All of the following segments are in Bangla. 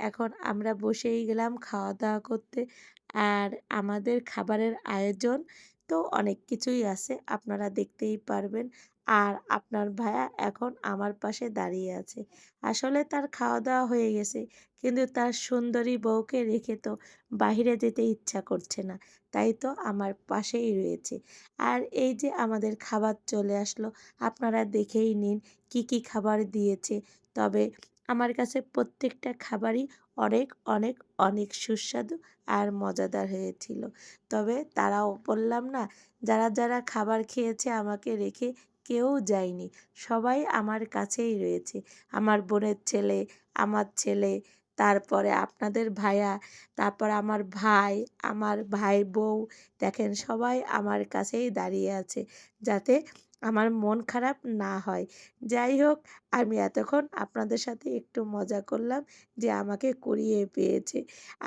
এখন আমরা বসেই গেলাম খাওয়া দাওয়া করতে। আর আমাদের খাবারের আয়োজন তো অনেক কিছুই আছে, আপনারা দেখতেই পারবেন। আর আপনার ভায়া এখন আমার পাশে দাঁড়িয়ে আছে। আসলে তার খাওয়া দাওয়া হয়ে গেছে, কিন্তু তার সুন্দরী বউকে রেখে তো বাহিরে যেতে ইচ্ছা করছে না, তাই তো আমার পাশেই রয়েছে। আর এই যে আমাদের খাবার চলে আসলো, আপনারা দেখেই নিন কি কি খাবার দিয়েছে। তবে আমার কাছে প্রত্যেকটা খাবারই অনেক অনেক অনেক সুস্বাদু আর মজাদার হয়েছিল। তবে তারাও বললাম, না, যারা যারা খাবার খেয়েছে আমাকে রেখে কেউ যায়নি। সবাই আমার কাছেই রয়েছে। আমার বোনের ছেলে, আমার ছেলে, তারপরে আপনাদের ভাইয়া, তারপর আমার ভাই আমার ভাই বউ, দেখেন সবাই আমার কাছেই দাঁড়িয়ে আছে। যাতে আমার মন খারাপ না হয়। যাই হোক, আমি এতক্ষণ আপনাদের সাথে একটু মজা করলাম যে আমাকে কুড়িয়ে পেয়েছে।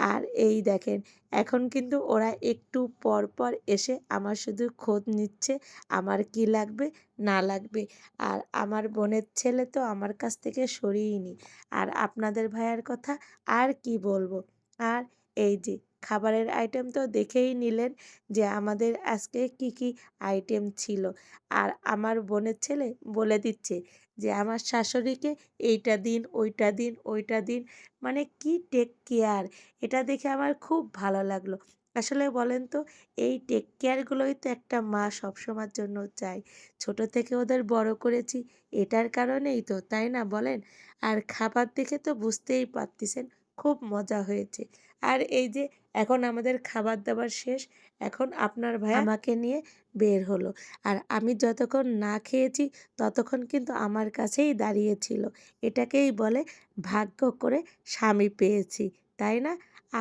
আর এই দেখেন, এখন কিন্তু ওরা একটু পর পর এসে আমার শুধু খোঁজ নিচ্ছে, আমার কি লাগবে, না লাগবে। আর আমার বোনের ছেলে তো আমার কাছ থেকে সরিয়েনি আর আপনাদের ভাইয়ার কথা আর কি বলব? আর এই যে খাবারের আইটেম তো দেখেই নিলেন যে আমাদের আজকে কি কি আইটেম ছিল। আর আমার বোনের ছেলে বলে দিচ্ছে যে, আমার শাশুড়িকে এইটা দিন, ওইটা দিন ওইটা দিন। মানে কি টেক কেয়ার এটা দেখে আমার খুব ভালো লাগল। আসলে বলেন তো, এই টেক কেয়ারগুলোই তো একটা মা সবসময়ের জন্য চায়। ছোট থেকে ওদের বড় করেছি, এটার কারণেই তো, তাই না বলেন? আর খাবার দেখে তো বুঝতেই পারতেছেন খুব মজা হয়েছে। আর এই যে এখন আমাদের খাবার দাবার শেষ এখন আপনার ভাই আমাকে নিয়ে বের হলো। আর আমি যতক্ষণ না খেয়েছি ততক্ষণ কিন্তু আমার কাছেই দাঁড়িয়েছিল এটাকেই বলে ভাগ্য করে স্বামী পেয়েছি তাই না?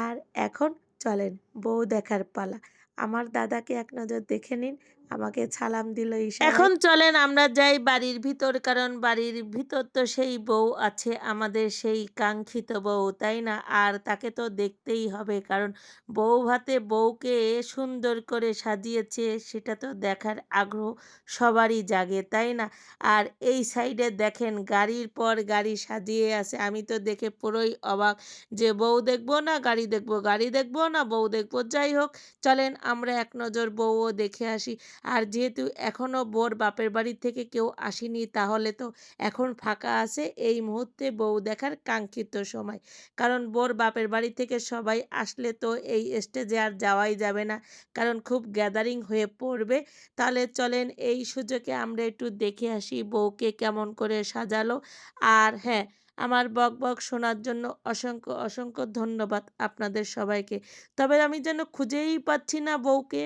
আর এখন চলেন বউ দেখার পালা। আমার দাদাকে এক নজর দেখে নিন আমাকে সালাম দিল এখন চলেন, আমরা যাই বাড়ির ভিতর, কারণ বাড়ির ভিতর তো সেই বউ আছে, আমাদের সেই কাঙ্ক্ষিত বউ, তাই না? আর তাকে তো দেখতেই হবে, কারণ বউ ভাতে বউকে সুন্দর করে সাজিয়েছে, সেটা তো দেখার আগ্রহ সবারই জাগে, তাই না? আর এই সাইডে দেখেন, গাড়ির পর গাড়ি সাজিয়ে আছে, আমি তো দেখে পুরোই অবাক যে বউ দেখব না, গাড়ি দেখব গাড়ি দেখব না, বউ দেখব, যাই হোক, চলেন আমরা এক নজর বউও দেখে আসি। আর যেহেতু এখনও বোর বাপের বাড়ি থেকে কেউ আসেনি, তাহলে তো এখন ফাঁকা আছে এই মুহূর্তে বউ দেখার কাঙ্ক্ষিত সময়। কারণ বোর বাপের বাড়ি থেকে সবাই আসলে তো এই স্টেজে আর যাওয়াই যাবে না। কারণ খুব গ্যাদারিং হয়ে পড়বে। তাহলে চলেন এই সুযোগে আমরা একটু দেখে আসি বউকে কেমন করে সাজালো। আর হ্যাঁ আমার বক বক শোনার জন্য অসংখ্য অসংখ্য ধন্যবাদ আপনাদের সবাইকে। তবে আমি যেন খুঁজেই পাচ্ছি না বউকে।